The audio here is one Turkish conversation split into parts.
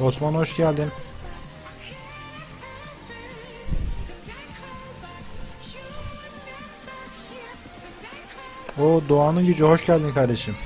Osman hoş geldin. O Doğan'ın gücü hoş geldin kardeşim.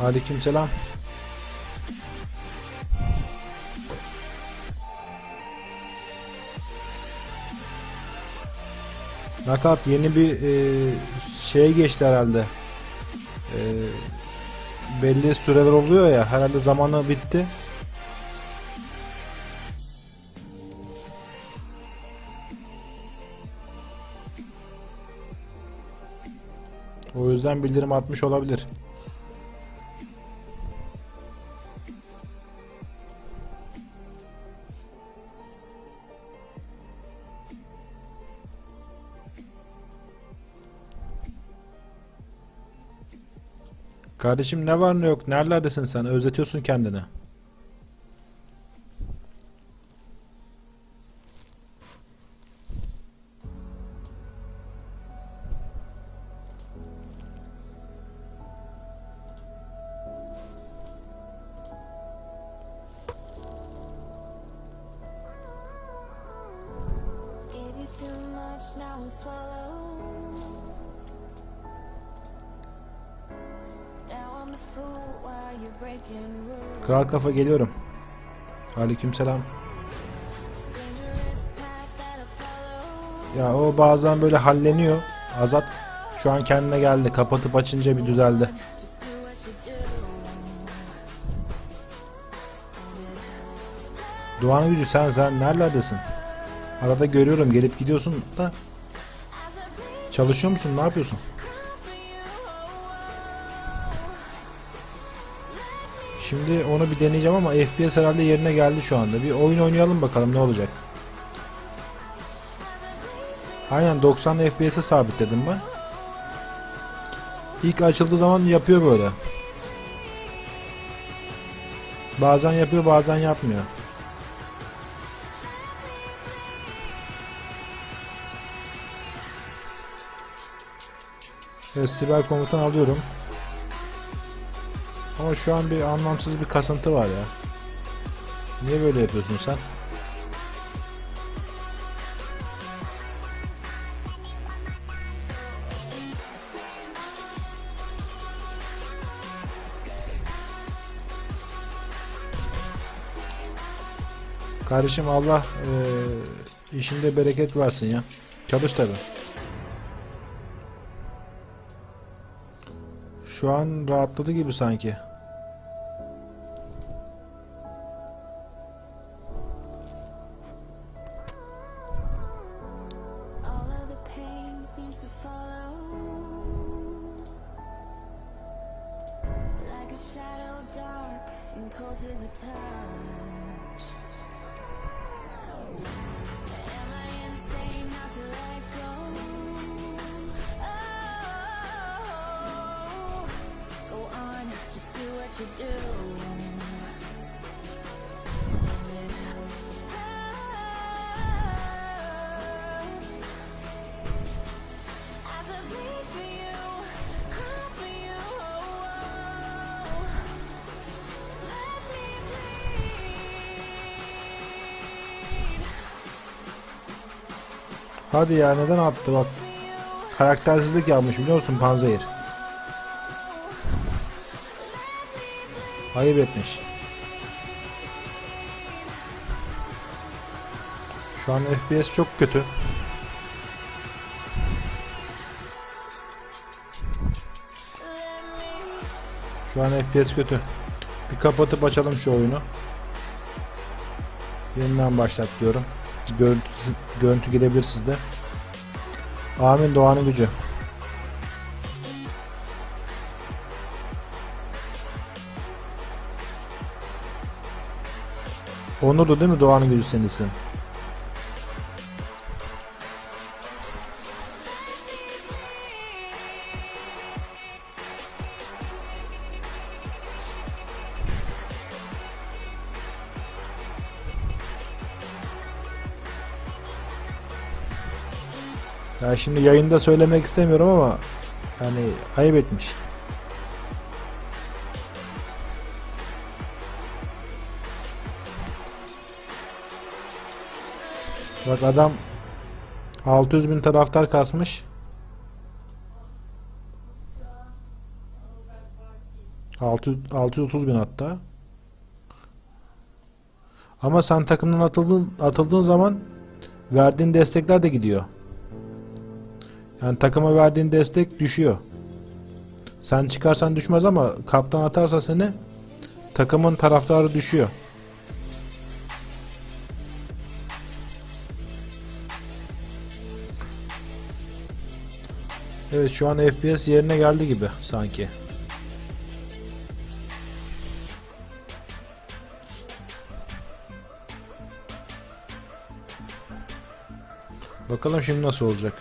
Aleykümselam. Nakat yeni bir e, şeye geçti herhalde. E, belli süreler oluyor ya herhalde zamanı bitti. O yüzden bildirim atmış olabilir. Kardeşim ne var ne yok? Nerelerdesin sen? Özletiyorsun kendini. Now I swallow. Kral kafa geliyorum. Aleykümselam. Ya o bazen böyle halleniyor. Azat şu an kendine geldi. Kapatıp açınca bir düzeldi. Doğan'ın gücü sen sen nerelerdesin? Arada görüyorum gelip gidiyorsun da çalışıyor musun? Ne yapıyorsun? Şimdi onu bir deneyeceğim ama FPS herhalde yerine geldi şu anda. Bir oyun oynayalım bakalım ne olacak. Aynen 90 FPS'e sabitledim ben. İlk açıldığı zaman yapıyor böyle. Bazen yapıyor bazen yapmıyor. Evet, siber komutan alıyorum. Ama şu an bir anlamsız bir kasıntı var ya. Niye böyle yapıyorsun sen? Kardeşim Allah eee, işinde bereket versin ya. Çalış tabi. Şu an rahatladı gibi sanki. Hadi ya neden attı bak. Karaktersizlik yapmış biliyor musun Panzehir? Ayıp etmiş. Şu an FPS çok kötü. Şu an FPS kötü. Bir kapatıp açalım şu oyunu. Yeniden başlat diyorum. Görüntü, görüntü gidebilir sizde. Amin Doğan'ın gücü. Onurdu değil mi Doğan'ın gücü senin isim? Ya şimdi yayında söylemek istemiyorum ama yani ayıp etmiş. Bak adam 600 bin taraftar kasmış. 600, 630 bin hatta. Ama sen takımdan atıldığın, atıldığın zaman verdiğin destekler de gidiyor. Yani takıma verdiğin destek düşüyor. Sen çıkarsan düşmez ama kaptan atarsa seni takımın taraftarı düşüyor. Evet şu an FPS yerine geldi gibi sanki. Bakalım şimdi nasıl olacak.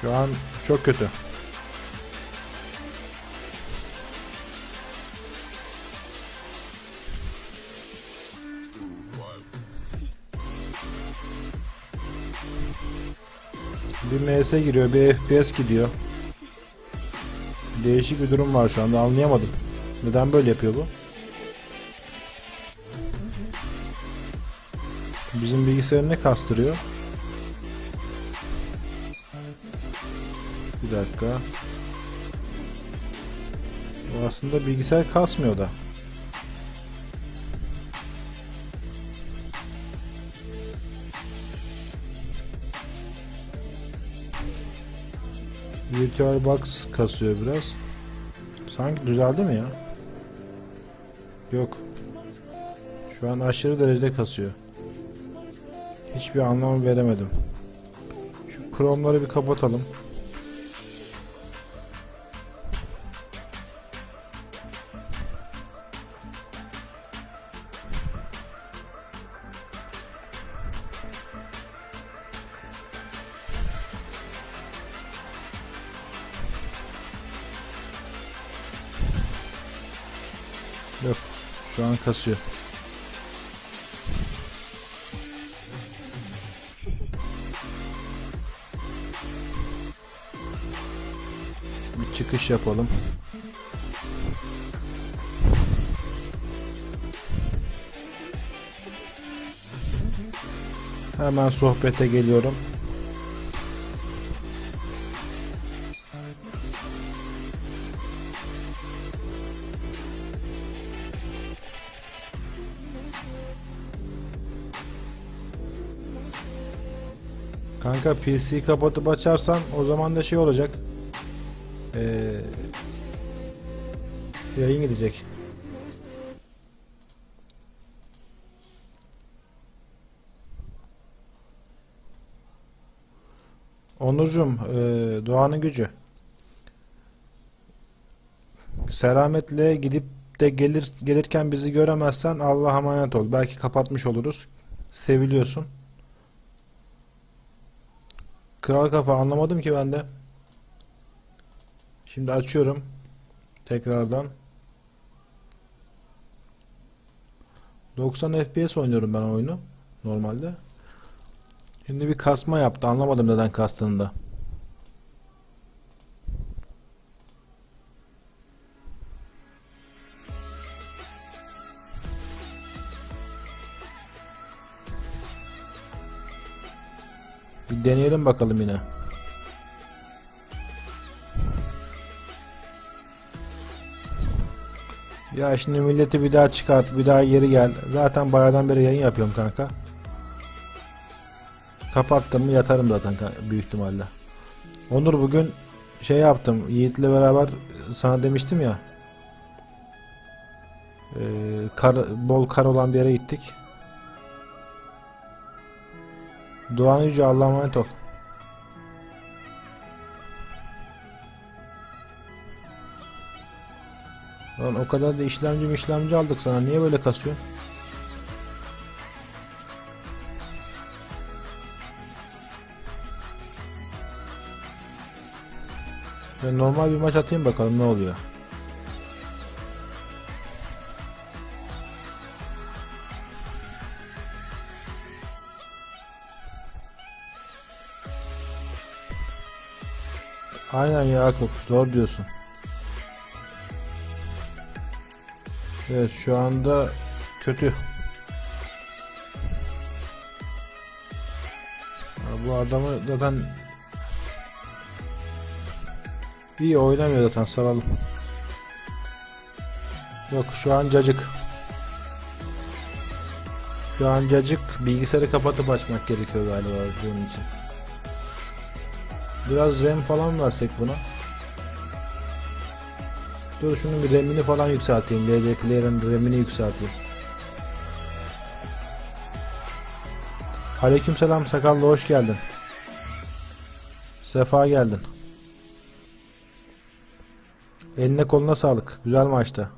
Şu an çok kötü. Bir MS giriyor, bir FPS gidiyor. Değişik bir durum var şu anda anlayamadım. Neden böyle yapıyor bu? Bizim bilgisayarı ne kastırıyor? Bir dakika. Bu aslında bilgisayar kasmıyor da. VirtualBox kasıyor biraz. Sanki düzeldi mi ya? Yok. Şu an aşırı derecede kasıyor. Hiçbir anlam veremedim. Şu Chrome'ları bir kapatalım. Yok. Şu an kasıyor. Bir çıkış yapalım. Hemen sohbete geliyorum. Kanka PC kapatıp açarsan o zaman da şey olacak. Ee, yayın gidecek. Onurcuğum, ee, Doğan'ın gücü. Selametle gidip de gelir gelirken bizi göremezsen Allah'a emanet ol. Belki kapatmış oluruz. Seviliyorsun. Kral kafa anlamadım ki ben de. Şimdi açıyorum. Tekrardan. 90 FPS oynuyorum ben oyunu. Normalde. Şimdi bir kasma yaptı. Anlamadım neden kastığını da. Bakalım yine. Ya şimdi milleti bir daha çıkart, bir daha geri gel. Zaten bayağıdan beri yayın yapıyorum kanka. Kapattım mı yatarım zaten büyük ihtimalle. Onur bugün şey yaptım. Yiğit'le beraber sana demiştim ya. Ee, kar, bol kar olan bir yere gittik. Doğan Yüce Allah'a emanet ol. Lan o kadar da işlemci işlemci aldık sana niye böyle kasıyorsun? Normal bir maç atayım bakalım ne oluyor. Aynen ya Akut doğru diyorsun. Evet şu anda kötü. Bu adamı zaten iyi oynamıyor zaten saralım. Yok şu an cacık. Şu an cacık bilgisayarı kapatıp açmak gerekiyor galiba bunun için. Biraz RAM falan versek buna. Dur şunun bir RAM'ini falan yükselteyim. LD Player'ın RAM'ini yükselteyim. Aleykümselam sakallı hoş geldin. Sefa geldin. Eline koluna sağlık. Güzel maçtı.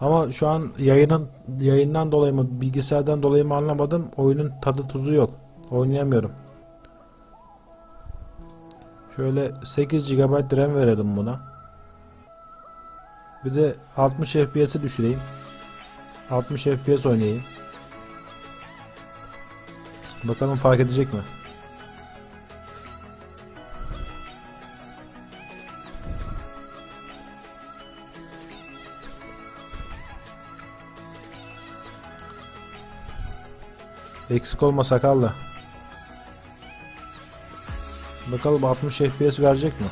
Ama şu an yayının yayından dolayı mı bilgisayardan dolayı mı anlamadım. Oyunun tadı tuzu yok. Oynayamıyorum. Şöyle 8 GB RAM verelim buna. Bir de 60 FPS'i düşüreyim. 60 FPS oynayayım. Bakalım fark edecek mi? Eksik olma sakallı. Bakalım 60 FPS verecek mi?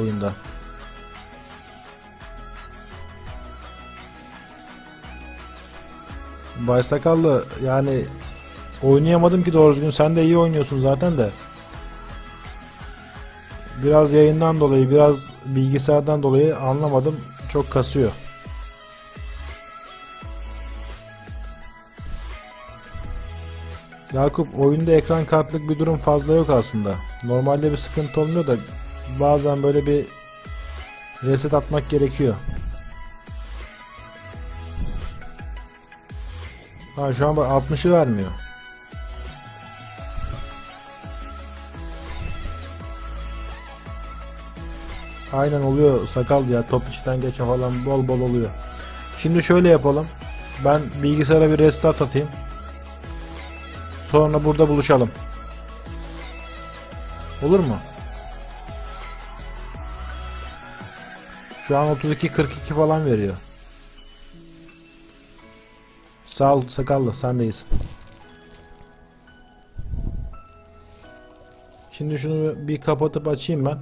Oyunda. Bay Sakallı yani oynayamadım ki doğru düzgün. Sen de iyi oynuyorsun zaten de. Biraz yayından dolayı, biraz bilgisayardan dolayı anlamadım. Çok kasıyor. Yakup oyunda ekran kartlık bir durum fazla yok aslında. Normalde bir sıkıntı olmuyor da bazen böyle bir reset atmak gerekiyor. Ha şu an bak 60'ı vermiyor. Aynen oluyor sakal ya top içten geçe falan bol bol oluyor. Şimdi şöyle yapalım. Ben bilgisayara bir restart atayım. Sonra burada buluşalım. Olur mu? Şu an 32-42 falan veriyor. Sağ ol sakallı sen de. Şimdi şunu bir kapatıp açayım ben.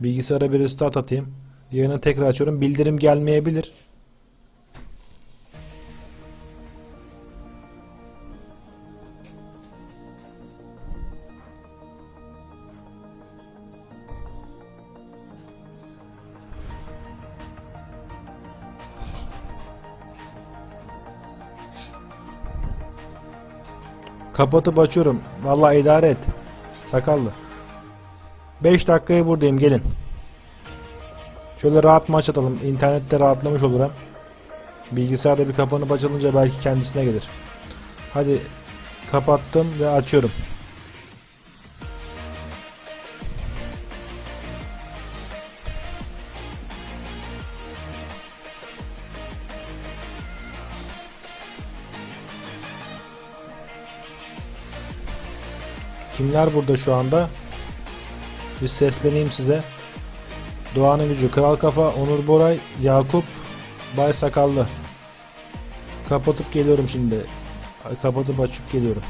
Bilgisayara bir restart atayım. Yayını tekrar açıyorum. Bildirim gelmeyebilir. Kapatıp açıyorum. Vallahi idare et. Sakallı. 5 dakikaya buradayım gelin. Şöyle rahat maç atalım. İnternette rahatlamış olur hem. Bilgisayarda bir kapanıp açılınca belki kendisine gelir. Hadi kapattım ve açıyorum. Kimler burada şu anda? Bir sesleneyim size. Doğanın gücü, Kral Kafa, Onur Boray, Yakup, Bay Sakallı. Kapatıp geliyorum şimdi. Kapatıp açıp geliyorum.